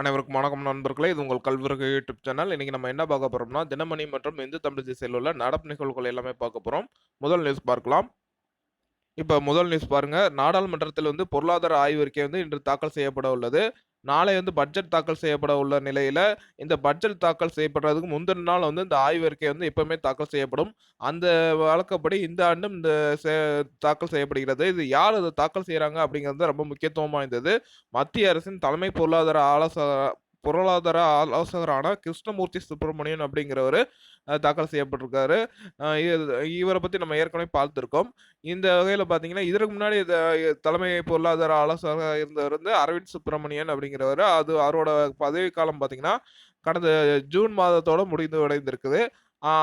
அனைவருக்கும் வணக்கம் நண்பர்களே. இது உங்கள் கல்விறகு யூடியூப் சேனல். இன்றைக்கி நம்ம என்ன பார்க்க போகிறோம்னா தினமணி மற்றும் இந்து தமிழ் திசையில் உள்ள நடப்பு நிகழ்வுகள் எல்லாமே பார்க்க போகிறோம் முதல் நியூஸ் பார்க்கலாம். இப்போ முதல் நியூஸ் பாருங்கள் நாடாளுமன்றத்தில் வந்து பொருளாதார ஆய்வறிக்கை வந்து இன்று தாக்கல் செய்யப்பட உள்ளது. நாளை வந்து பட்ஜெட் தாக்கல் செய்யப்பட உள்ள நிலையில் இந்த பட்ஜெட் தாக்கல் செய்யப்படுறதுக்கு முந்தின நாள் வந்து இந்த ஆய்வறிக்கை வந்து எப்பவுமே தாக்கல் செய்யப்படும். அந்த வழக்கப்படி இந்த ஆண்டும் இந்த தாக்கல் செய்யப்படுகிறது. இது யார் அதை தாக்கல் செய்கிறாங்க அப்படிங்கிறது ரொம்ப முக்கியத்துவம் வாய்ந்தது. மத்திய அரசின் தலைமை பொருளாதார ஆலோச பொருளாதார ஆலோசகரான கிருஷ்ணமூர்த்தி சுப்பிரமணியன் அப்படிங்கிறவர் தாக்கல் செய்யப்பட்டிருக்காரு. இவரை பற்றி நம்ம ஏற்கனவே பார்த்துருக்கோம். இந்த வகையில் பார்த்தீங்கன்னா இதற்கு முன்னாடி தலைமை பொருளாதார ஆலோசகராக இருந்தவர் வந்து அரவிந்த் சுப்பிரமணியன் அப்படிங்கிறவர். அது அவரோட பதவி காலம் பார்த்தீங்கன்னா கடந்த ஜூன் மாதத்தோட முடிந்து அடைந்திருக்குது.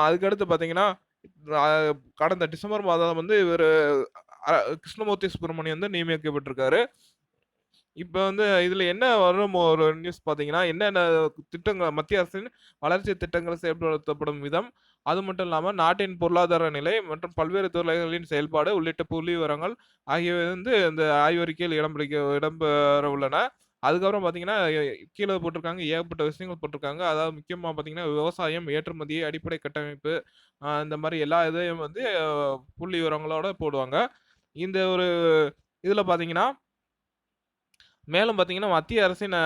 அதுக்கடுத்து பார்த்தீங்கன்னா கடந்த டிசம்பர் மாதம் வந்து இவர் கிருஷ்ணமூர்த்தி சுப்பிரமணியன் வந்து நியமிக்கப்பட்டிருக்காரு. இப்போ வந்து இதில் என்ன வரும் ஒரு நியூஸ் பார்த்தீங்கன்னா என்னென்ன திட்டங்கள் மத்திய அரசின் வளர்ச்சி திட்டங்கள் செயல்படுத்தப்படும் விதம் அது மட்டும் இல்லாமல் நாட்டின் பொருளாதார நிலை மற்றும் பல்வேறு துறைகளின் செயல்பாடு உள்ளிட்ட புள்ளி விவரங்கள் ஆகியவை வந்து இந்த ஆய்வறிக்கையில் இடம் பிடிக்க இடம்பெற உள்ளன. அதுக்கப்புறம் பார்த்தீங்கன்னா கீழே போட்டிருக்காங்க ஏகப்பட்ட விஷயங்கள் போட்டிருக்காங்க. அதாவது முக்கியமாக பார்த்தீங்கன்னா விவசாயம் ஏற்றுமதி அடிப்படை கட்டமைப்பு இந்த மாதிரி எல்லா இதையும் வந்து புள்ளி விவரங்களோட போடுவாங்க. இந்த ஒரு இதில் பார்த்தீங்கன்னா மேலும் பார்த்தீங்கன்னா மத்திய அரசின்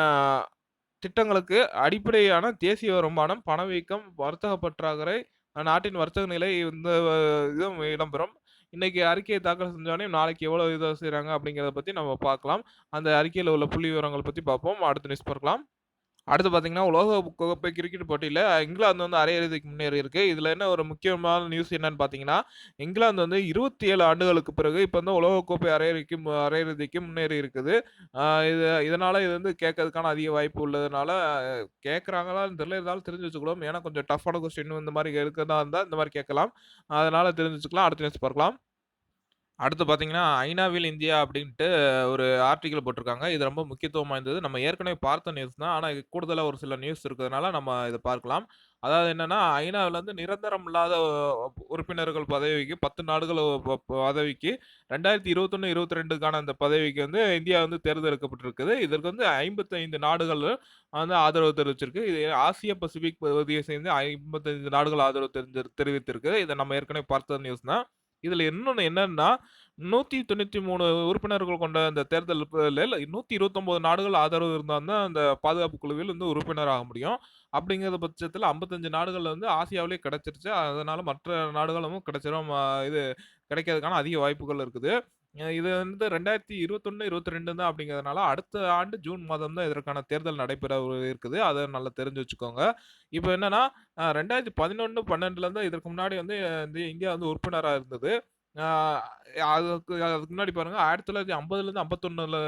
திட்டங்களுக்கு அடிப்படையான தேசிய வருமானம் பணவீக்கம் வர்த்தக பற்றாக்குறை நாட்டின் வர்த்தக நிலை இந்த இதுவும் இடம்பெறும். இன்னைக்கு அறிக்கையை தாக்கல் செஞ்சோடனே நாளைக்கு எவ்வளோ இதை செய்கிறாங்க அப்படிங்கிறத பற்றி நம்ம பார்க்கலாம். அந்த அறிக்கையில் உள்ள புள்ளி விவரங்கள் பற்றி பார்ப்போம். அடுத்த நியூஸ் பார்க்கலாம். அடுத்து பார்த்தீங்கன்னா உலக கோப்பை கிரிக்கெட் போட்டியில் இங்கிலாந்து வந்து அரையிறுதிக்கு முன்னேறி இருக்கு இதில் என்ன ஒரு முக்கியமான நியூஸ் என்னன்னு பார்த்தீங்கன்னா இங்கிலாந்து வந்து இருபத்தி ஏழு ஆண்டுகளுக்கு பிறகு இப்போ வந்து உலகக்கோப்பை அரையிறுதிக்கு அரையிறுதிக்கு முன்னேறி இருக்குது இது இதனால் இது வந்து கேட்கறதுக்கான அதிக வாய்ப்பு உள்ளதுனால கேட்குறாங்களான்னு தெரியல. இருந்தாலும் தெரிஞ்சு வச்சுக்கலாம் ஏன்னா கொஞ்சம் டஃப்பான கொஸ்டின் இந்த மாதிரி இருக்கிறதா இருந்தால் இந்த மாதிரி கேட்கலாம். அதனால் தெரிஞ்சு வச்சுக்கலாம். அடுத்த நியூஸ் பார்க்கலாம். அடுத்து பார்த்தீங்கன்னா ஐநாவில் இந்தியா அப்படின்ட்டு ஒரு ஆர்டிக்கல் போட்டிருக்காங்க. இது ரொம்ப முக்கியத்துவம் வாய்ந்தது. நம்ம ஏற்கனவே பார்த்த நியூஸ் தான். ஆனால் இது கூடுதலாக ஒரு சில நியூஸ் இருக்கிறதுனால நம்ம இதை பார்க்கலாம். அதாவது என்னன்னா ஐநாவில் வந்து நிரந்தரம் இல்லாத உறுப்பினர்கள் பதவிக்கு பத்து நாடுகள் ப- ப- பதவிக்கு ரெண்டாயிரத்தி இருபத்தொன்று இருபத்தி ரெண்டுக்கான அந்த பதவிக்கு வந்து இந்தியா வந்து தேர்ந்தெடுக்கப்பட்டிருக்குது. இதற்கு வந்து ஐம்பத்தைந்து நாடுகள் வந்து ஆதரவு தெரிவிச்சிருக்கு. இது ஆசிய பசிபிக் பகுதியை சேர்ந்து ஐம்பத்தைந்து நாடுகள் ஆதரவு தெரிஞ்சு தெரிவித்திருக்கு இதை நம்ம ஏற்கனவே பார்த்த நியூஸ் தான். இதில் இன்னொன்று என்னன்னா நூற்றி தொண்ணூற்றி மூணு உறுப்பினர்கள் கொண்ட அந்த தேர்தல் நூற்றி இருபத்தொம்போது நாடுகள் ஆதரவு இருந்தால் தான் அந்த பாதுகாப்பு குழுவில் வந்து உறுப்பினர் ஆக முடியும். அப்படிங்கிற பட்சத்தில் ஐம்பத்தஞ்சு நாடுகள் வந்து ஆசியாவிலே கிடைச்சிருச்சு. அதனால மற்ற நாடுகளும் கிடைச்சிரும். இது கிடைக்கிறதுக்கான அதிக வாய்ப்புகள் இருக்குது. இது வந்து ரெண்டாயிரத்தி இருபத்தொன்று இருபத்தி ரெண்டு தான் அப்படிங்கிறதுனால அடுத்த ஆண்டு ஜூன் மாதம் தான் இதற்கான தேர்தல் நடைபெற இருக்குது. அதை நல்லா தெரிஞ்சு வச்சுக்கோங்க. இப்போ என்னன்னா ரெண்டாயிரத்தி பதினொன்று பன்னெண்டுலேருந்து இதற்கு முன்னாடி வந்து இந்த இந்தியா வந்து உறுப்பினராக இருந்தது. அதுக்கு அதுக்கு முன்னாடி பாருங்க ஆயிரத்தி தொள்ளாயிரத்தி ஐம்பதுலேருந்து ஐம்பத்தொன்னுல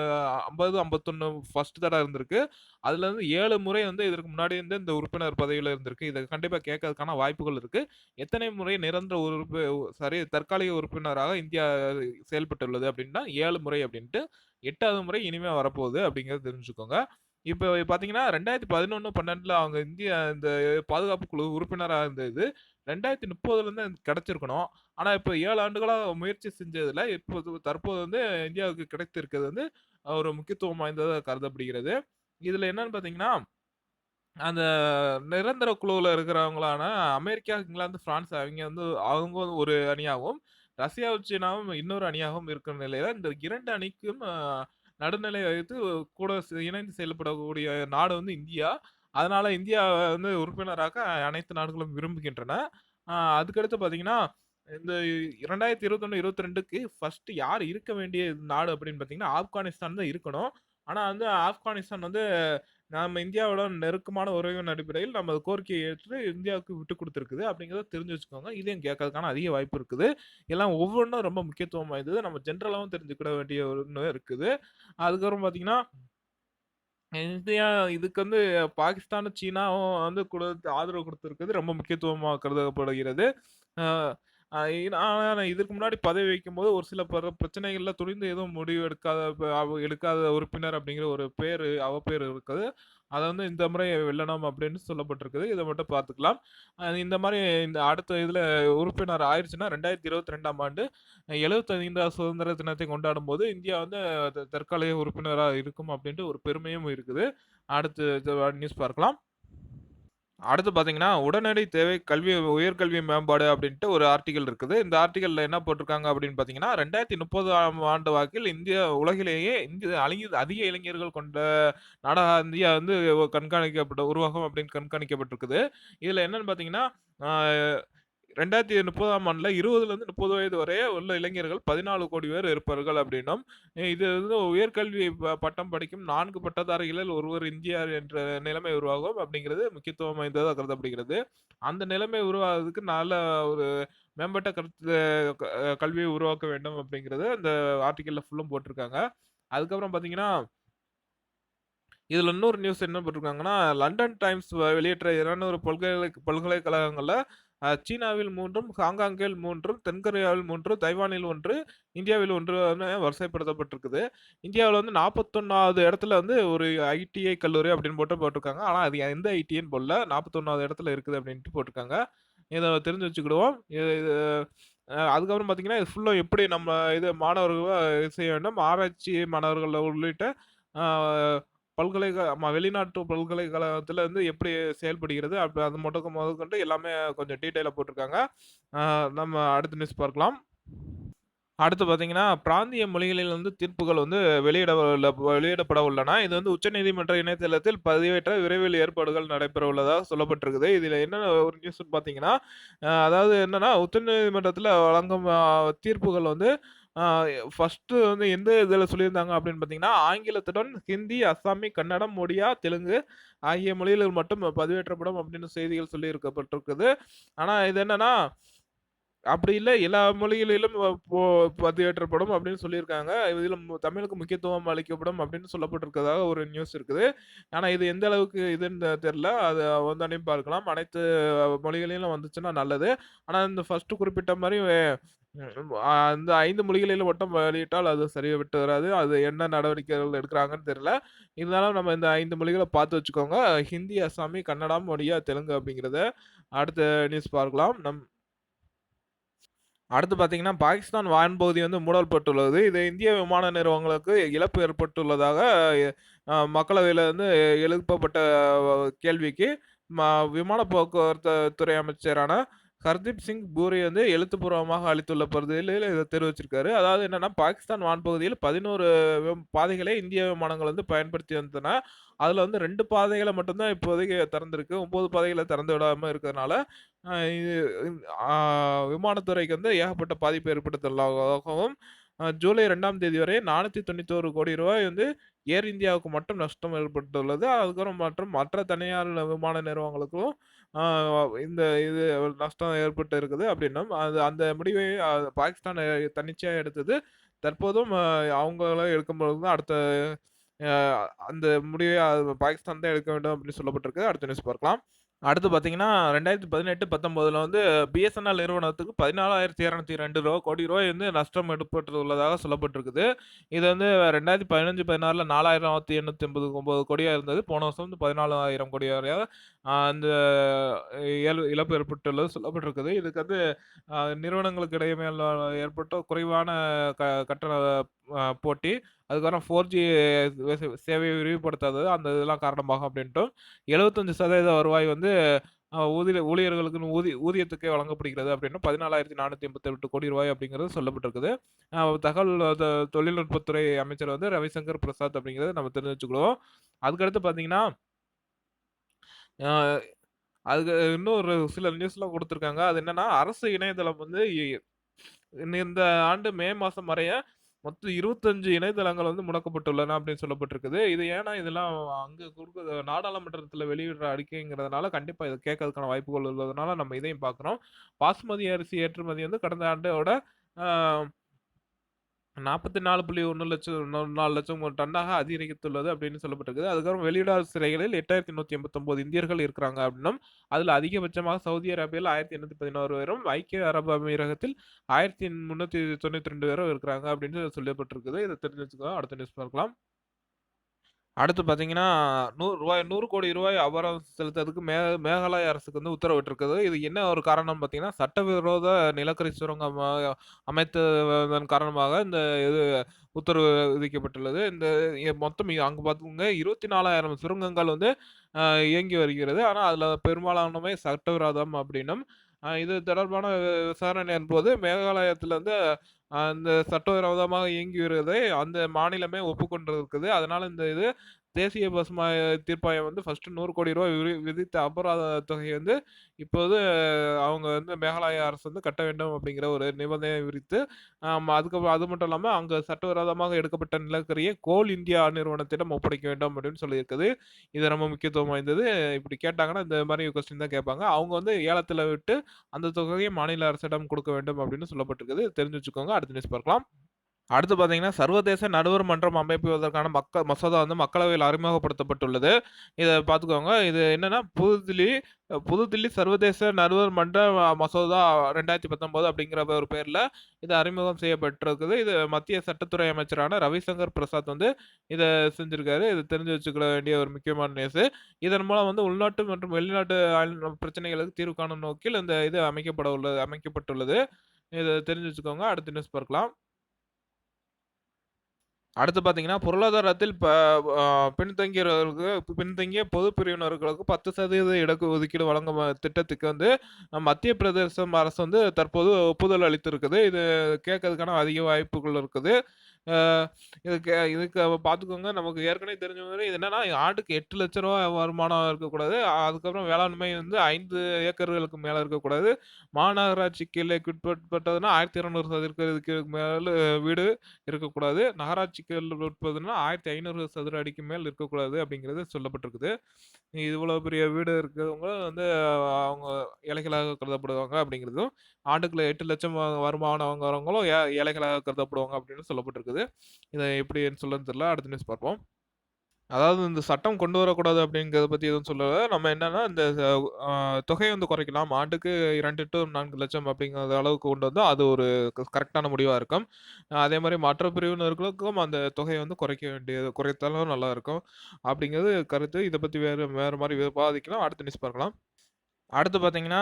ஐம்பது ஐம்பத்தொன்று ஃபர்ஸ்ட் தடவை இருந்திருக்கு. அதுல இருந்து ஏழு முறை வந்து இதற்கு முன்னாடி வந்து இந்த உறுப்பினர் பதவியில் இருந்திருக்கு. இதை கண்டிப்பாக கேட்கறதுக்கான வாய்ப்புகள் இருக்கு. எத்தனை முறை நிரந்தர உறுப்பு சாரி தற்காலிக உறுப்பினராக இந்தியா செயல்பட்டுள்ளது அப்படின்னா ஏழு முறை அப்படின்ட்டு எட்டாவது முறை இனிமே வரப்போகுது அப்படிங்கிறத தெரிஞ்சுக்கோங்க. இப்போ பார்த்தீங்கன்னா ரெண்டாயிரத்தி பதினொன்று பன்னெண்டில் அவங்க இந்திய இந்த பாதுகாப்பு குழு உறுப்பினராக இருந்தது. ரெண்டாயிரத்தி முப்பதுலேருந்து கிடச்சிருக்கணும். ஆனால் இப்போ ஏழு ஆண்டுகளாக முயற்சி செஞ்சதில் இப்போது தற்போது வந்து இந்தியாவுக்கு கிடைத்திருக்கிறது வந்து ஒரு முக்கியத்துவம் வாய்ந்ததாக கருதப்படுகிறது. இதில் என்னன்னு பார்த்தீங்கன்னா அந்த நிரந்தர குழுவில் இருக்கிறவங்களான அமெரிக்கா இங்கிலாந்து ஃப்ரான்ஸ் அவங்க வந்து அவங்க ஒரு அணியாகவும் ரஷ்யா சீனாவும் இன்னொரு அணியாகவும் இருக்கிற நிலையில் இந்த இரண்டு அணிக்கும் நடுநிலை வைத்து கூட இணைந்து செயல்படக்கூடிய நாடு வந்து இந்தியா. அதனால இந்தியா வந்து உறுப்பினராக அனைத்து நாடுகளும் விரும்புகின்றன. அதுக்கடுத்து பார்த்தீங்கன்னா இந்த இரண்டாயிரத்தி இருபத்தொன்று இருபத்தி ரெண்டுக்கு ஃபர்ஸ்ட் யார் இருக்க வேண்டிய நாடு அப்படின்னு பார்த்தீங்கன்னா ஆப்கானிஸ்தான் தான் இருக்கணும். ஆனால் வந்து ஆப்கானிஸ்தான் வந்து நம்ம இந்தியாவோட நெருக்கமான உறவின் அடிப்படையில் நம்ம கோரிக்கையை ஏற்று இந்தியாவுக்கு விட்டு கொடுத்துருக்குது அப்படிங்கிறத தெரிஞ்சு வச்சுக்கோங்க. இதையும் கேட்கறதுக்கான அதிக வாய்ப்பு இருக்குது. எல்லாம் ஒவ்வொன்றும் ரொம்ப முக்கியத்துவம் வாய்ந்தது. நம்ம ஜென்ரலாகவும் தெரிஞ்சுக்கிட வேண்டிய ஒன்று இருக்குது. அதுக்கப்புறம் பார்த்தீங்கன்னா இந்தியா இதுக்கு வந்து பாகிஸ்தானும் சீனாவும் வந்து கொடு ஆதரவு கொடுத்துருக்குது. ரொம்ப முக்கியத்துவமாக கருதப்படுகிறது ஆனால் இதற்கு இதுக்கு முன்னாடி பதவி வைக்கும்போது ஒரு சில பிர- பிரச்சனைகள்ல துணிந்து எதுவும் முடிவு எடுக்காத எடுக்காத உறுப்பினர் அப்படிங்கிற ஒரு பேர் அவ பேர் இருக்குது. அதை வந்து இந்த முறை வெல்லணும் அப்படின்னு சொல்லப்பட்டிருக்குது. இதை மட்டும் பார்த்துக்கலாம். இந்த மாதிரி இந்த அடுத்த இதில் உறுப்பினர் ஆயிடுச்சுன்னா ரெண்டாயிரத்தி இருபத்தி ரெண்டாம் ஆண்டு எழுபத்தைந்தாவது சுதந்திர தினத்தை கொண்டாடும் போது இந்தியா வந்து தற்காலிக உறுப்பினராக இருக்கும் அப்படின்ட்டு ஒரு பெருமையும் இருக்குது. அடுத்து நியூஸ் பார்க்கலாம். அடுத்து பார்த்தீங்கன்னா, உடனடி தேவை கல்வி உயர்கல்வி மேம்பாடு அப்படின்ட்டு ஒரு ஆர்டிக்கிள் இருக்குது. இந்த ஆர்டிக்கிள்ல என்ன போட்டிருக்காங்க அப்படின்னு பார்த்தீங்கன்னா, 2030ஆம் ஆண்டு வாக்கில் இந்தியா உலகிலேயே இந்திய அழங்கி அதிக இளைஞர்கள் கொண்ட நாடாக இந்தியா வந்து கண்காணிக்கப்பட்ட உருவாகும் அப்படின்னு கண்காணிக்கப்பட்டிருக்குது. இதுல என்னன்னு பார்த்தீங்கன்னா, ஆ ரெண்டாயிரத்தி முப்பதாம் ஆண்டில் இருபதுலேருந்து முப்பது வயது வரை உள்ள இளைஞர்கள் 14 கோடி பேர் இருப்பார்கள் அப்படின்னும், இது வந்து உயர்கல்வி ப பட்டம் படிக்கும் நான்கு பட்டதாரிகளில் ஒருவர் இந்தியா என்ற நிலைமை உருவாகும் அப்படிங்கிறது முக்கியத்துவம் வாய்ந்ததாக கருதப்படுகிறது. அந்த நிலைமை உருவாகிறதுக்கு நல்ல ஒரு மேம்பட்ட கருத்து க கல்வியை உருவாக்க வேண்டும் அப்படிங்கிறது அந்த ஆர்டிக்கலில் ஃபுல்லும் போட்டிருக்காங்க. அதுக்கப்புறம் பார்த்தீங்கன்னா இதில் இன்னொரு நியூஸ் என்ன போட்டிருக்காங்கன்னா, லண்டன் டைம்ஸ் வெளியேற்ற 200 பல்கலை பல்கலைக்கழகங்களில் சீனாவில் மூன்றும் ஹாங்காங்கில் மூன்றும் தென்கொரியாவில் மூன்று தைவானில் ஒன்று இந்தியாவில் ஒன்று வரிசைப்படுத்தப்பட்டிருக்குது. இந்தியாவில் வந்து 41வது இடத்துல வந்து ஒரு ஐடிஐ கல்லூரி அப்படின்னு போட்டு போட்டிருக்காங்க. ஆனால் அது எந்த ஐடின்னு போடல. 41வது இடத்துல இருக்குது அப்படின்ட்டு போட்டிருக்காங்க. இதை தெரிஞ்சு வச்சுக்கிடுவோம். இது இது அதுக்கப்புறம் பார்த்தீங்கன்னா, இது ஃபுல்லாக எப்படி நம்ம இது மாணவர்கள் செய்ய வேண்டும். ஆராய்ச்சி மாணவர்கள் உள்ளிட்ட பல்கலைக்கழக ம வெளிநாட்டு பல்கலைக்கழகத்துல வந்து எப்படி செயல்படுகிறது, அப்படி அது மட்டும் முதற்கொண்டு எல்லாமே கொஞ்சம் டீட்டெயிலாக போட்டிருக்காங்க. நம்ம அடுத்த நியூஸ் பார்க்கலாம். அடுத்து பார்த்தீங்கன்னா, பிராந்திய மொழிகளில் வந்து தீர்ப்புகள் வந்து வெளியிட உள்ள வெளியிடப்பட உள்ளன. இது வந்து உச்சநீதிமன்ற இணையதளத்தில் பதிவேற்ற விரைவில் ஏற்பாடுகள் நடைபெற உள்ளதாக சொல்லப்பட்டிருக்குது. இதில் என்ன ஒரு நியூஸ்ன்னு பார்த்தீங்கன்னா, அதாவது என்னன்னா, உச்சநீதிமன்றத்தில் வழங்கும் தீர்ப்புகள் வந்து ஃபஸ்ட்டு வந்து எந்த இதில் சொல்லியிருந்தாங்க அப்படின்னு பார்த்தீங்கன்னா, ஆங்கிலத்துடன் ஹிந்தி, அஸ்ஸாமி, கன்னடம், ஒடியா, தெலுங்கு ஆகிய மொழிகளில் மட்டும் பதிவேற்றப்படும் அப்படின்னு செய்திகள் சொல்லியிருக்கப்பட்டிருக்குது. ஆனால் இது என்னன்னா, அப்படி இல்லை எல்லா மொழிகளிலும் போ பதிவேற்றப்படும் அப்படின்னு சொல்லியிருக்காங்க. இதில் தமிழுக்கு முக்கியத்துவம் அளிக்கப்படும் அப்படின்னு சொல்லப்பட்டிருக்கிறதாக ஒரு நியூஸ் இருக்குது. ஆனால் இது எந்த அளவுக்கு இதுன்னு தெரில அது வந்தோனயும் பார்க்கலாம். அனைத்து மொழிகளிலும் வந்துச்சுன்னா நல்லது. ஆனால் இந்த ஃபர்ஸ்ட்டு குறிப்பிட்ட மாதிரி அந்த ஐந்து மொழிகளிலும் மட்டும் வெளியிட்டால் அது சரியாக விட்டு வராது. அது என்ன நடவடிக்கைகள் எடுக்கிறாங்கன்னு தெரியல. இருந்தாலும் நம்ம இந்த ஐந்து மொழிகளை பார்த்து வச்சுக்கோங்க. ஹிந்தி, அஸ்ஸாமி, கன்னடம், ஒடியா, தெலுங்கு அப்படிங்கிறத. அடுத்த நியூஸ் பார்க்கலாம். நம் அடுத்து பார்த்தீங்கன்னா, பாகிஸ்தான் வான்பகுதி வந்து மூடப்பட்டுள்ளது. இது இந்திய விமான நிறுவனங்களுக்கு இழப்பு ஏற்பட்டுள்ளதாக மக்களவையில் வந்து எழுப்பப்பட்ட கேள்விக்கு ம விமான போக்குவரத்து துறை அமைச்சரான ஹர்தீப் சிங் பூரி வந்து எழுத்துப்பூர்வமாக அளித்துள்ள பகுதியில் இதை தெரிவிச்சிருக்காரு. அதாவது என்னன்னா, பாகிஸ்தான் வான்பகுதியில் பதினோரு பாதைகளை இந்திய விமானங்கள் வந்து பயன்படுத்தி வந்தன. அதில் வந்து ரெண்டு பாதைகளை மட்டும்தான் இப்போதைக்கு திறந்துருக்கு ஒம்பது பாதைகளை திறந்து விடாமல் இருக்கிறதுனால, இது விமானத்துறைக்கு வந்து ஏகப்பட்ட பாதிப்பு ஏற்படுத்தலாகவும் ஜூலை ரெண்டாம் தேதி வரை நானூற்றி தொண்ணூத்தோரு கோடி ரூபாய் வந்து ஏர் இந்தியாவுக்கு மட்டும் நஷ்டம் ஏற்பட்டுள்ளது. அதுக்கப்புறம் மற்றும் மற்ற தனியார் விமான நிறுவனங்களுக்கும் இந்த இது நஷ்டம் ஏற்பட்டு இருக்குது அப்படின்னும், அது அந்த முடிவை பாகிஸ்தான் தன்னிச்சையாக எடுத்தது. தற்போதும் அவங்களும் அவங்களே எடுக்கும்பொழுது தான் அடுத்த அந்த முடிவை பாகிஸ்தான் தான் எடுக்க வேண்டும் அப்படின்னு சொல்லப்பட்டிருக்கு. அடுத்த நியூஸ் பார்க்கலாம். அடுத்து பார்த்தீங்கன்னா, 2018, 19ல வந்து பிஎஸ்என்எல் நிறுவனத்துக்கு பதினாலாயிரத்தி இரநூத்தி ரெண்டு ரூபா கோடி ரூபாய் வந்து நஷ்டம் ஏற்பட்டுள்ளதாக சொல்லப்பட்டிருக்குது. இது வந்து ரெண்டாயிரத்தி பதினஞ்சு பதினாறில் நாலாயிரத்தி எண்ணூற்றி எண்பது ஒம்பது கோடியாக இருந்தது. போன வருஷம் வந்து 14,000 கோடி வரையாக அந்த இழ இழப்பு ஏற்பட்டுள்ளது சொல்லப்பட்டிருக்குது. இதுக்கு வந்து நிறுவனங்களுக்கு இடையே ஏற்பட்ட குறைவான க கட்டண போட்டி, அதுக்கப்புறம் ஃபோர் ஜி சேவையை விரிவுபடுத்தாதது, அந்த இதெல்லாம் காரணமாகும் அப்படின்ட்டும், 75% வருவாய் வந்து ஊதிய ஊழியர்களுக்கு ஊதி ஊதியத்துக்கே வழங்கப்படுகிறது அப்படின்னா பதினாலாயிரத்தி நானூற்றி எண்பத்தெட்டு கோடி ரூபாய் அப்படிங்கிறது சொல்லப்பட்டிருக்குது. தகவல் தொழில்நுட்பத்துறை அமைச்சர் வந்து ரவிசங்கர் பிரசாத் அப்படிங்கிறத நம்ம தெரிஞ்சு வச்சுக்கிடுவோம். அதுக்கடுத்து பார்த்தீங்கன்னா அதுக்கு இன்னொரு சில நியூஸ்லாம் கொடுத்துருக்காங்க அது என்னன்னா, அரசு இணையதளம் வந்து இந்த ஆண்டு மே மாதம் வரைய மொத்தம் 25 இணையதளங்கள் வந்து முடக்கப்பட்டுள்ளன அப்படின்னு சொல்லப்பட்டிருக்குது. இது ஏன்னா இதெல்லாம் அங்கே குடுக்க நாடாளுமன்றத்தில் வெளியிடுற அறிக்கைங்கிறதுனால கண்டிப்பாக இதை கேட்கறதுக்கான வாய்ப்புகள் உள்ளதுனால நம்ம இதையும் பார்க்குறோம். பாஸ்மதி அரிசி ஏற்றுமதி வந்து கடந்த ஆண்டோட 44.1 லட்சம் 4 லட்சம் டன்னாக அதிகரித்துள்ளது அப்படின்னு சொல்லப்பட்டிருக்குது. அதுக்கப்புறம் வெளிநாடு சிறைகளில் 8,189 இந்தியர்கள் இருக்கிறாங்க அப்படின்னும், அதில் அதிகபட்சமாக சவுதி அரேபியால 1,811 பேரும், ஐக்கிய அரபு அமீரகத்தில் 1,392 பேரும் இருக்கிறாங்க அப்படின்னு சொல்லப்பட்டிருக்குது. இத தெரிஞ்சு வச்சுக்கோங்க. அடுத்த நியூஸ் பார்க்கலாம். அடுத்து பார்த்தீங்கன்னா, ரூ. 100 100,00,00,000 அபராதம் செலுத்துறதுக்கு மே மேகாலய அரசுக்கு வந்து உத்தரவிட்டிருக்குது. இது என்ன ஒரு காரணம்னு பார்த்தீங்கன்னா, சட்டவிரோத நிலக்கரி சுரங்கம் அ அமைத்ததன் காரணமாக இந்த இது உத்தரவு விதிக்கப்பட்டுள்ளது. இந்த எ மொத்தம் அங்கே அங்க இருபத்தி 24,000 சுரங்கங்கள் வந்து அ இயங்கி வருகிறது. ஆனா, அதில பெரும்பாலானவை சட்டவிரோதம் அப்படின்னும், இது தொடர்பான விசாரணையின் போது மேகாலயத்தில் வந்து அந்த சட்டவிரோதமாக இயங்கி வருவதை அந்த மாநிலமே ஒப்புக்கொண்டிருக்குது. அதனால இந்த இது தேசிய பசுமை தீர்ப்பாயம் வந்து ஃபர்ஸ்ட் நூறு கோடி ரூபாய் விதித்த அபராத தொகையை வந்து இப்போது அவங்க வந்து மேகாலய அரசு வந்து கட்ட வேண்டும் அப்படிங்கிற ஒரு நிபந்தனையை விரித்து அதுக்கப்புறம் அது மட்டும் இல்லாமல் அங்கே சட்டவிரோதமாக எடுக்கப்பட்ட நிலக்கரியை கோல் இந்தியா நிறுவனத்திடம் ஒப்படைக்க வேண்டும் அப்படின்னு சொல்லியிருக்குது. இது ரொம்ப முக்கியத்துவம் வாய்ந்தது. இப்படி கேட்டாங்கன்னா இந்த மாதிரி கொஸ்டின் தான் கேட்பாங்க. அவங்க வந்து ஏலத்தில் விட்டு அந்த தொகையை மாநில அரசிடம் கொடுக்க வேண்டும் அப்படின்னு சொல்லப்பட்டிருக்குது. தெரிஞ்சு வச்சுக்கோங்க. அடுத்த நியூஸ் பார்க்கலாம். அடுத்து பார்த்தீங்கன்னா, சர்வதேச நடுவர் மன்றம் அமைப்புவதற்கான மக்க மசோதா வந்து மக்களவையில் அறிமுகப்படுத்தப்பட்டுள்ளது. இதை பார்த்துக்கோங்க. இது என்னன்னா, புதுதில்லி புதுதில்லி சர்வதேச நடுவர் மன்ற மசோதா 2019 அப்படிங்கிற ஒரு பேரில் இது அறிமுகம் செய்யப்பட்டிருக்குது. இது மத்திய சட்டத்துறை அமைச்சரான ரவிசங்கர் பிரசாத் வந்து இதை செஞ்சிருக்காரு. இது தெரிஞ்சு வச்சுக்க வேண்டிய ஒரு முக்கியமான நியூஸு. இதன் மூலம் வந்து உள்நாட்டு மற்றும் வெளிநாட்டு பிரச்சனைகளுக்கு தீர்வு காணும் நோக்கில் இந்த இது அமைக்கப்பட உள்ளது அமைக்கப்பட்டுள்ளது. இதை தெரிஞ்சு வச்சுக்கோங்க. அடுத்த நியூஸ் பார்க்கலாம். அடுத்து பார்த்தீங்கன்னா, பொருளாதாரத்தில் ப பின்தங்கியவர்களுக்கு பின்தங்கிய பொது பிரிவினர்களுக்கு 10% இடக்கு ஒதுக்கீடு வழங்கும் திட்டத்துக்கு வந்து மத்திய பிரதேசம் அரசு வந்து தற்போது ஒப்புதல் அளித்திருக்குது. இது கேட்கறதுக்கான அதிக வாய்ப்புகள் இருக்குது. அ இதுக்கு இதுக்கு பார்த்துக்கோங்க. நமக்கு ஏற்கனவே தெரிஞ்ச மாரி இது என்னன்னா, ஆண்டுக்கு ரூ. 8,00,000 வருமானம் இருக்கக்கூடாது. அதுக்கப்புறம் வேளாண்மை வந்து 5 ஏக்கர்களுக்கு மேல இருக்கக்கூடாது. மாநகராட்சி எல்லைக்குட்பட்டதுன்னா 1200 சதுரக்கு மேல வீடு இருக்கக்கூடாது. நகராட்சிக்கு ஆயிரத்தி 1500 சதுர அடிக்கு மேல் இருக்கக்கூடாது அப்படிங்கிறது சொல்லப்பட்டிருக்குது. இவ்வளோ பெரிய வீடு இருக்கிறவங்க வந்து அவங்க ஏழைகளாக கருதப்படுவாங்க அப்படிங்கிறதும், ஆண்டுக்குள்ள 8,00,000 வருமானம் வாங்குறவங்களும் ஏ ஏழைகளாக கருதப்படுவாங்க அப்படின்னு இருக்குது இதை எப்படின்னு சொல்லன்னு தெரியல. அடுத்த நியூஸ் பார்ப்போம். அதாவது இந்த சட்டம் கொண்டு வரக்கூடாது அப்படிங்கிறத பற்றி எதுவும் சொல்லல. நம்ம என்னென்னா இந்த தொகையை வந்து குறைக்கலாம். ஆண்டுக்கு இரண்டு டு நான்கு லட்சம் அப்படிங்கிற அளவுக்கு கொண்டு வந்தால் அது ஒரு கரெக்டான முடிவாக இருக்கும். அதே மாதிரி மற்ற பிரிவினர்களுக்கும் அந்த தொகையை வந்து குறைக்க வேண்டியது குறைத்தாலும் நல்லா இருக்கும். அப்படிங்கிறது கருத்து. இதை பற்றி வேறு வேறு மாதிரி விவாதிக்கலாம். அடுத்த நியூஸ் பார்க்கலாம். அடுத்து பார்த்தீங்கன்னா,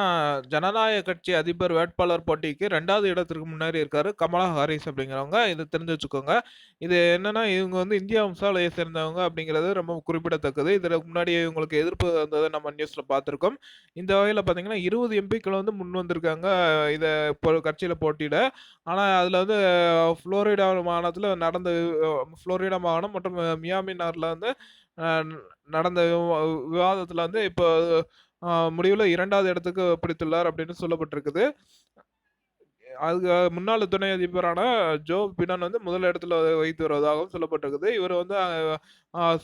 ஜனநாயக கட்சி அதிபர் வேட்பாளர் போட்டிக்கு 2வது இடத்திற்கு முன்னேறி இருக்காரு கமலா ஹாரிஸ் அப்படிங்கிறவங்க. இத தெரிஞ்சு வச்சுக்கோங்க. இது என்னன்னா, இவங்க வந்து இந்தியா வம்சாவளியை சேர்ந்தவங்க அப்படிங்கிறது ரொம்ப குறிப்பிடத்தக்கது. இதற்கு முன்னாடி இவங்களுக்கு எதிர்ப்பு வந்ததை நம்ம நியூஸ்ல பார்த்துருக்கோம். இந்த வகையில பார்த்தீங்கன்னா, 20 எம்பிக்கள் வந்து முன் வந்திருக்காங்க. இத இப்போ கட்சியில போட்டியிட. ஆனா, அதுல வந்து ஃப்ளோரிடா மாகாணத்தில் நடந்த ஃப்ளோரிடா மாகாணம் மற்றும் மியாமினார்ல வந்து அ நடந்த விவாதத்தில் விவாதத்தில வந்து இப்போ முடிவில் இரண்டாவது இடத்துக்கு பிடித்துள்ளார் அப்படின்னு சொல்லப்பட்டிருக்குது. அதுக்கு முன்னாள் துணை அதிபரான ஜோ பிடன் வந்து முதல் இடத்துல வைத்து வருவதாகவும் சொல்லப்பட்டிருக்குது. இவர் வந்து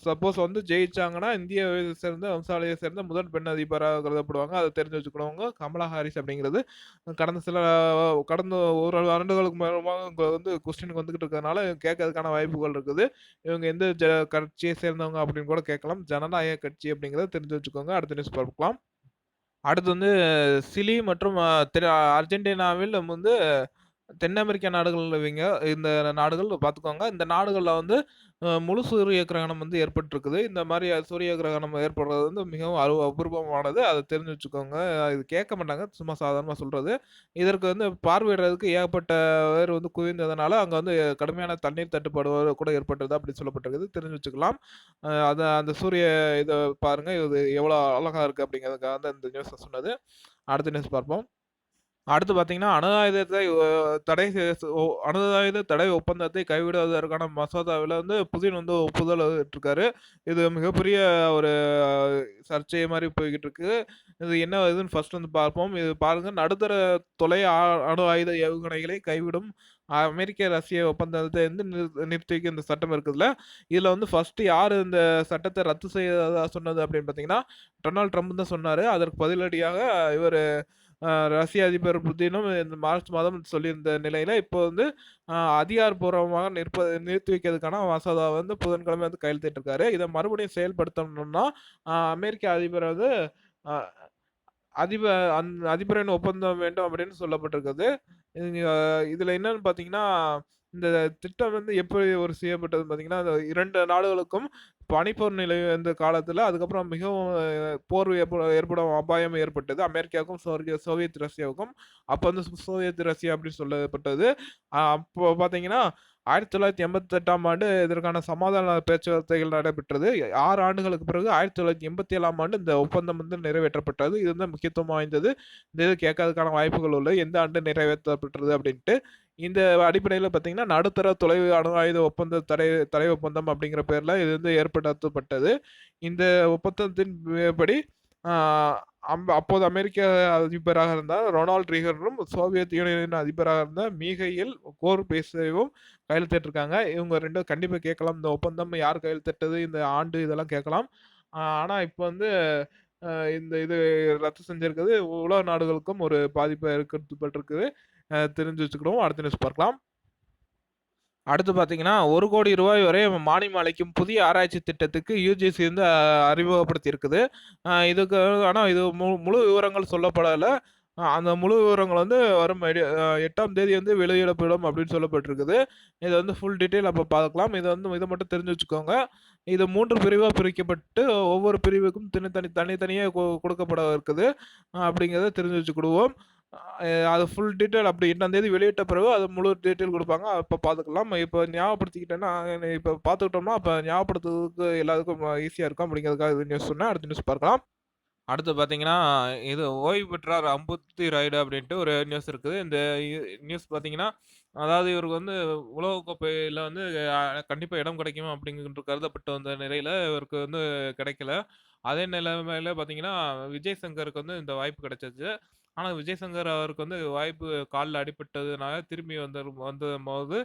சப்போஸ் வந்து ஜெயிச்சாங்கன்னா, இந்தியாவை சேர்ந்த வம்சாலையை சேர்ந்த முதல் பெண் அதிபராக கருதப்படுவாங்க. அதை தெரிஞ்சு வச்சுக்கணுங்க. கமலா ஹாரிஸ் அப்படிங்கிறது கடந்த சில கடந்த ஒரு ஆண்டுகளுக்கு மேலமா வந்து கொஸ்டினுக்கு வந்துகிட்டு இருக்கிறதுனால கேட்கறதுக்கான வாய்ப்புகள் இருக்குது. இவங்க எந்த ஜ கட்சியை சேர்ந்தவங்க அப்படின்னு கூட கேட்கலாம். ஜனநாயக கட்சி அப்படிங்கிறத தெரிஞ்சு வச்சுக்கோங்க. அடுத்த நியூஸ் பார்க்கலாம். அடுத்து வந்து சிலி மற்றும் அ அர்ஜென்டினாவில் வந்து தென் அமெரிக்கா நாடுகள் இவங்க இந்த நாடுகள் பார்த்துக்கோங்க. இந்த நாடுகள்ல வந்து முழு சூரிய கிரகணம் வந்து ஏற்பட்டிருக்குது. இந்த மாரி சூரிய கிரகணம் ஏற்படுறது வந்து மிகவும் அரு அபூர்வமானது. அத தெரிஞ்சு வச்சுக்கோங்க. இது கேட்க மாட்டாங்க. சும்மா சாதாரணமா சொல்றது. இதற்கு வந்து பார்வையிடுறதுக்கு ஏகப்பட்ட பேர் வந்து குவிந்ததுனால, அங்க வந்து கடுமையான தண்ணீர் தட்டுப்பாடு கூட ஏற்பட்டது அப்படின்னு சொல்லப்பட்டிருக்குது. தெரிஞ்சு வச்சுக்கலாம். அ அத அந்த சூரிய இத பாருங்க. இது எவ்வளோ அழகா இருக்கு அப்படிங்கிறதுக்காக தான் இந்த நியூஸ சொன்னது. அடுத்த நியூஸ் பார்ப்போம். அடுத்து பார்த்தீங்கன்னா, அணு ஆயுதத்தை தடை அணுதாயுத ஆயுத தடை ஒப்பந்தத்தை கைவிடுவதற்கான மசோதாவில் வந்து புதின் வந்து ஒப்புதல் இருக்காரு இது மிகப்பெரிய ஒரு சர்ச்சை மாதிரி போய்கிட்டு இருக்கு. இது என்ன இதுன்னு ஃபர்ஸ்ட் வந்து பார்ப்போம். இது பாருங்க நடுத்தர தொலை ஆ அணு ஆயுத ஏவுகணைகளை கைவிடும் அமெரிக்க, ரஷ்ய ஒப்பந்தத்தை வந்து நிறு நிறுத்தி வைக்க இந்த சட்டம் இருக்குதுல்ல. இதில் வந்து ஃபர்ஸ்ட் யார் இந்த சட்டத்தை ரத்து செய்யறதா சொன்னது அப்படின்னு பார்த்தீங்கன்னா, டொனால்ட் ட்ரம்ப் தான் சொன்னார் அதற்கு பதிலடியாக இவர் ரஷ்ய அதிபர் புதினும் இந்த மார்ச் மாதம் சொல்லியிருந்த நிலையில, இப்போ வந்து அதிகாரபூர்வமாக அதிகாரப்பூர்வமாக நிற்ப நிறுத்தி வைக்கிறதுக்கான மசோதா வந்து புதன்கிழமை வந்து கையெழுத்திட்டிருக்காரு. இதை மறுபடியும் செயல்படுத்தணும்னா, அமெரிக்க அதிபர் வந்து அதிபர் அதிப அந் அதிபரின் ஒப்பந்தம் வேண்டும் அப்படின்னு சொல்லப்பட்டிருக்குது. இதில் இதுல என்னன்னு பார்த்தீங்கன்னா, இந்த திட்டம் வந்து எப்படி ஒரு செய்யப்பட்டது பார்த்தீங்கன்னா, அந்த இரண்டு நாடுகளுக்கும் பனிப்போர் நிலை இந்த காலத்தில் அதுக்கப்புறம் மிகவும் போர் ஏற்ப ஏற்படும் அபாயம் ஏற்பட்டது. அமெரிக்காவுக்கும், சோவியத் ரஷ்யாவுக்கும். அப்போ வந்து சோவியத் ரஷ்யா அப்படின்னு சொல்லப்பட்டது. அப்போ பார்த்தீங்கன்னா, 1988ஆம் ஆண்டு இதற்கான சமாதான பேச்சுவார்த்தைகள் நடைபெற்றது. ஆறு ஆண்டுகளுக்கு பிறகு 1987ஆம் ஆண்டு இந்த ஒப்பந்தம் வந்து நிறைவேற்றப்பட்டது. இது வந்து முக்கியத்துவம் வாய்ந்தது. இந்த இது கேட்கறதுக்கான வாய்ப்புகள் உள்ள எந்த ஆண்டு நிறைவேற்றப்பட்டது அப்படின்ட்டு. இந்த அடிப்படையில் பார்த்தீங்கன்னா, நடுத்தர தொலைவு அணு ஆயுத ஒப்பந்த தடை தடை ஒப்பந்தம் அப்படிங்கிற பேரில் இது வந்து ஏற்படுத்தப்பட்டது. இந்த ஒப்பந்தத்தின் படி அப்போது அமெரிக்க அதிபராக இருந்தால் ரொனால்ட் ரீகனும், சோவியத் யூனியனின் அதிபராக இருந்த மீகையில் கோர் பேசவும் கையெழுத்திட்டிருக்காங்க. இவங்க ரெண்டும் கண்டிப்பாக கேட்கலாம். இந்த ஒப்பந்தம் யார் கையெழுத்திட்டது? இந்த ஆண்டு இதெல்லாம் கேட்கலாம். ஆனால் இப்போ வந்து இந்த இது ரத்து செஞ்சிருக்கிறது உலக நாடுகளுக்கும் ஒரு பாதிப்ப ஏற்படுத்தப்பட்டிருக்குது. தெரிஞ்சு வச்சுக்கிடுவோம். அடுத்த நியூஸ் பார்க்கலாம். அடுத்து பார்த்தீங்கன்னா, ஒரு கோடி ரூபாய் வரை மானியம் அளிக்கும் புதிய ஆராய்ச்சி திட்டத்துக்கு யுஜிசி வந்து அறிமுகப்படுத்தியிருக்குது. இதுக்கு ஆனால் இது மு முழு விவரங்கள் சொல்லப்படலை அந்த முழு விவரங்கள் வந்து வரும் எட்டாம் தேதி வந்து வெளியிடப்படும் அப்படின்னு சொல்லப்பட்டிருக்குது. இதை வந்து ஃபுல் டீட்டெயில் அப்போ பார்க்கலாம். இதை வந்து இதை மட்டும் தெரிஞ்சு வச்சுக்கோங்க. இது மூன்று பிரிவாக பிரிக்கப்பட்டு ஒவ்வொரு பிரிவுக்கும் தனித்தனி தனித்தனியாக கொடுக்கப்பட இருக்குது. அப்படிங்கிறத தெரிஞ்சு வச்சுக்கிடுவோம். அது ஃபுல் டீட்டெயில் அப்படி 8ஆம் தேதி வெளியிட்ட பிறகு அது முழு டீட்டெயில் கொடுப்பாங்க அப்போ பார்த்துக்கலாம். இப்போ ஞாபகப்படுத்திக்கிட்டேன்னா இப்போ பார்த்துக்கிட்டோம்னா, அப்போ ஞாபகப்படுத்துறதுக்கு எல்லாத்துக்கும் ஈஸியாக இருக்கும் அப்படிங்கிறதுக்காக இது நியூஸ் சொன்னேன். அடுத்த நியூஸ் பார்க்கலாம். அடுத்து பார்த்தீங்கன்னா, இது ஓய்வு பெற்றார் அம்புத்தி ரைடு அப்படின்ட்டு ஒரு நியூஸ் இருக்குது. இந்த நியூஸ் பார்த்தீங்கன்னா, அதாவது இவருக்கு வந்து உலகக்கோப்பையில் வந்து கண்டிப்பாக இடம் கிடைக்கும் அப்படிங்கிற கருதப்பட்டு வந்த நிலையில் இவருக்கு வந்து கிடைக்கல. அதே நிலைமையில் பார்த்தீங்கன்னா, விஜய் சங்கருக்கு வந்து இந்த வாய்ப்பு கிடைச்சிச்சு. ஆனா விஜய் சங்கர் அவருக்கு வந்து வாய்ப்பு காலில் அடிபட்டதுனால திரும்பி வந்து வந்த போது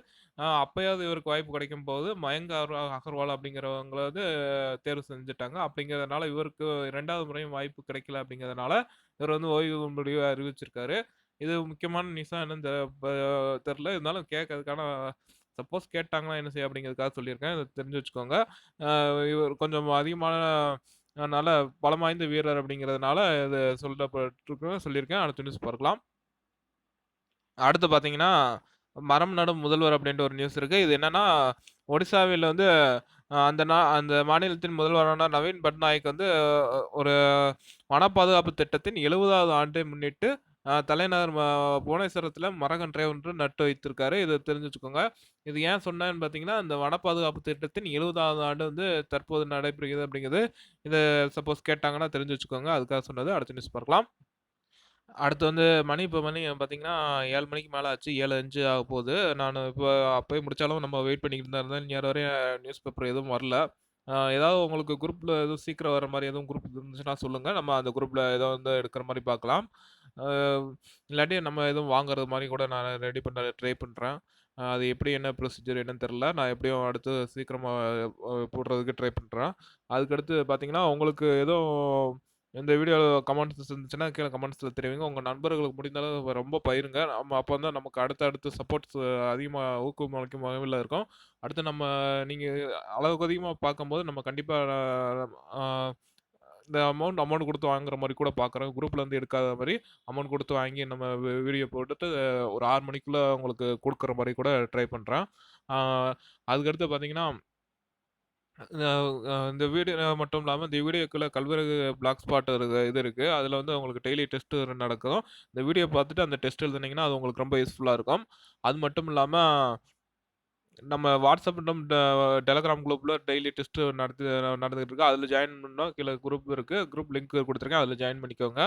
அப்பயாவது இவருக்கு வாய்ப்பு கிடைக்கும் போது அகர் அகர்வால் அப்படிங்கிறவங்கள வந்து தேர்வு செஞ்சுட்டாங்க. அப்படிங்கிறதுனால இவருக்கு ரெண்டாவது முறையும் வாய்ப்பு கிடைக்கல அப்படிங்கிறதுனால, இவர் வந்து ஓய்வு முடிவு அறிவிச்சிருக்காரு. இது முக்கியமான நியூஸா என்னன்னு தெரில தெரியல. இருந்தாலும் கேட்கறதுக்கான சப்போஸ் கேட்டாங்கன்னா என்ன செய்ய அப்படிங்கிறதுக்காக சொல்லியிருக்கேன். தெரிஞ்சு வச்சுக்கோங்க. இவர் கொஞ்சம் அதிகமான அதனால பலம் வாய்ந்த வீரர் அப்படிங்கிறதுனால இது சொல்லப்பட்டிருக்கு சொல்லியிருக்கேன். அடுத்த நியூஸ் பார்க்கலாம். அடுத்து பார்த்தீங்கன்னா, மரம் நடும் முதல்வர் அப்படின்ற ஒரு நியூஸ் இருக்குது இது என்னன்னா, ஒடிசாவில் வந்து அந்த நா அந்த மாநிலத்தின் முதல்வரான நவீன் பட்நாயக் வந்து ஒரு வன பாதுகாப்பு திட்டத்தின் 70வது ஆண்டை முன்னிட்டு தலைநகர் ம புவனேஸ்வரத்தில மரக்கன்றை ஒன்று நட்டு வைத்திருக்காரு. இத தெரிஞ்சு வச்சுக்கோங்க. இது ஏன் சொன்னேன்னு பார்த்தீங்கன்னா, இந்த வன பாதுகாப்பு திட்டத்தின் 70வது ஆண்டு வந்து தற்போது நடைபெறுகிறது அப்படிங்கிறது. இத சப்போஸ் கேட்டாங்கன்னா தெரிஞ்சு வச்சுக்கோங்க. அதுக்காக சொன்னது. அடுத்த நியூஸ் பார்க்கலாம். அடுத்து வந்து மணி இப்ப மணி பார்த்தீங்கன்னா, 7 மணிக்கு மேல ஆச்சு. 7:05 ஆகப்போகுது. நானு இப்ப அப்பயே முடிச்சாலும் நம்ம வெயிட் பண்ணிக்கிட்டு தான் இருந்தேன். இந்நேரம் வரையும் நியூஸ் பேப்பர் எதுவும் வரல. அ ஏதாவது உங்களுக்கு குரூப்ல எதுவும் சீக்கிரம் வர மாரி எதுவும் குரூப் இருந்துச்சுன்னா சொல்லுங்க. நம்ம அந்த குரூப்ல ஏதோ வந்து எடுக்கிற மாரி பார்க்கலாம். இல்லாட்டி நம்ம எதுவும் வாங்குறது மாரி கூட நான் ரெடி பண்ண ட்ரை பண்றேன். அ அது எப்படி என்ன ப்ரொசீஜர் என்னன்னு தெரியல. நான் எப்படியும் அடுத்து சீக்கிரமா அ போடுறதுக்கு ட்ரை பண்றேன். அதுக்கடுத்து பார்த்தீங்கன்னா, உங்களுக்கு எதுவும் இந்த வீடியோவில் கமெண்ட்ஸ் இருந்துச்சுன்னா, கீழே கமெண்ட்ஸில் தெரிவிங்க. உங்கள் நண்பர்களுக்கு முடிந்த அளவு ரொம்ப பயிருங்க நம்ம அப்போ வந்து நமக்கு அடுத்த அடுத்து சப்போர்ட்ஸ் அதிகமாக ஊக்கம் அளிக்கும் இருக்கும். அடுத்து நம்ம நீங்கள் அளவுக்கு அதிகமாக பார்க்கும்போது நம்ம கண்டிப்பாக இந்த அமௌண்ட் அமௌண்ட் கொடுத்து வாங்குற மாதிரி கூட பார்க்குறோம். குரூப்லேருந்து எடுக்காத மாதிரி அமௌண்ட் கொடுத்து வாங்கி நம்ம வீடியோ போட்டுட்டு ஒரு ஆறு மணிக்குள்ளே உங்களுக்கு கொடுக்குற மாதிரி கூட ட்ரை பண்ணுறேன் அதுக்கடுத்து பார்த்தீங்கன்னா அ அ இந்த வீடியோ மட்டும் இல்லாம இந்த வீடியோக்குள்ள கல்விறகு பிளாக் ஸ்பாட் இருக்கு இது இருக்கு. அதுல வந்து உங்களுக்கு டெய்லி டெஸ்ட் நடக்கும். இந்த வீடியோ பார்த்துட்டு அந்த டெஸ்ட் எழுதுனீங்கன்னா, அது உங்களுக்கு ரொம்ப யூஸ்ஃபுல்லா இருக்கும். அது மட்டும் இல்லாம நம்ம வாட்ஸ்அப் மற்றும் ட டெலகிராம் குரூப்ல டெய்லி டெஸ்ட் நடத்து நடந்துகிட்டு இருக்கு. அதுல ஜாயின் பண்ணா கீழ குரூப் இருக்கு. குரூப் லிங்க் குடுத்துருக்கேன். அதுல ஜாயின் பண்ணிக்கோங்க.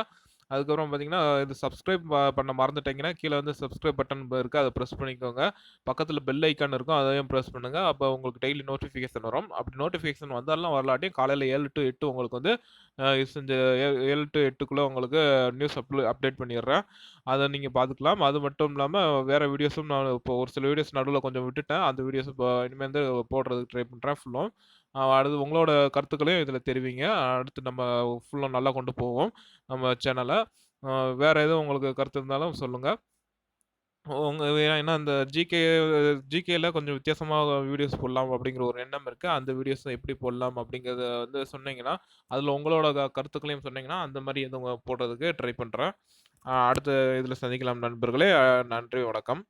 அதுக்கப்புறம் பார்த்தீங்கன்னா, இது சப்ஸ்கிரைப் பண்ண மறந்துட்டீங்கன்னா, கீழே வந்து சப்ஸ்கிரைப் பட்டன் இருக்குது அதை ப்ரெஸ் பண்ணிக்கோங்க. பக்கத்தில் பெல் ஐக்கான் இருக்கும். அதையும் ப்ரெஸ் பண்ணுங்கள் அப்போ உங்களுக்கு டெய்லி நோட்டிஃபிகேஷன் வரும். அப்படி நோட்டிஃபிகேஷன் வந்தாலும் வரலாட்டியும் காலையில் ஏழு டு எட்டு உங்களுக்கு வந்து அ செஞ்ச ஏழு டு எட்டுக்குள்ளே உங்களுக்கு நியூஸ் அப்ல அப்டேட் பண்ணிடுறேன். அதை நீங்கள் பார்த்துக்கலாம். அது மட்டும் இல்லாமல் வேறு வீடியோஸும் நான் இப்போ ஒரு சில வீடியோஸ் நடுவில் கொஞ்சம் விட்டுட்டேன். அந்த வீடியோஸ் இப்போ இனிமேல் வந்து போடுறதுக்கு ட்ரை பண்ணுறேன் ஃபுல்லும். அடுத்து உங்களோட கருத்துக்களையும் இதில் தெரிவிங்க. அடுத்து நம்ம ஃபுல்லாக நல்லா கொண்டு போவோம். நம்ம சேனலை வேறு எதுவும் உங்களுக்கு கருத்து இருந்தாலும் சொல்லுங்கள் உங்கள் ஏன்னா இந்த ஜிகே ஜிகேல கொஞ்சம் வித்தியாசமாக வீடியோஸ் போடலாம் அப்படிங்கிற ஒரு எண்ணம் இருக்குது அந்த வீடியோஸ் எப்படி போடலாம் அப்படிங்கிறத வந்து சொன்னீங்கன்னா, அதில் உங்களோட க கருத்துக்களையும் சொன்னீங்கன்னா, அந்த மாரி எதுவும் போடுறதுக்கு ட்ரை பண்ணுறேன் அடுத்த இதில் சந்திக்கலாம் நண்பர்களே. நன்றி, வணக்கம்.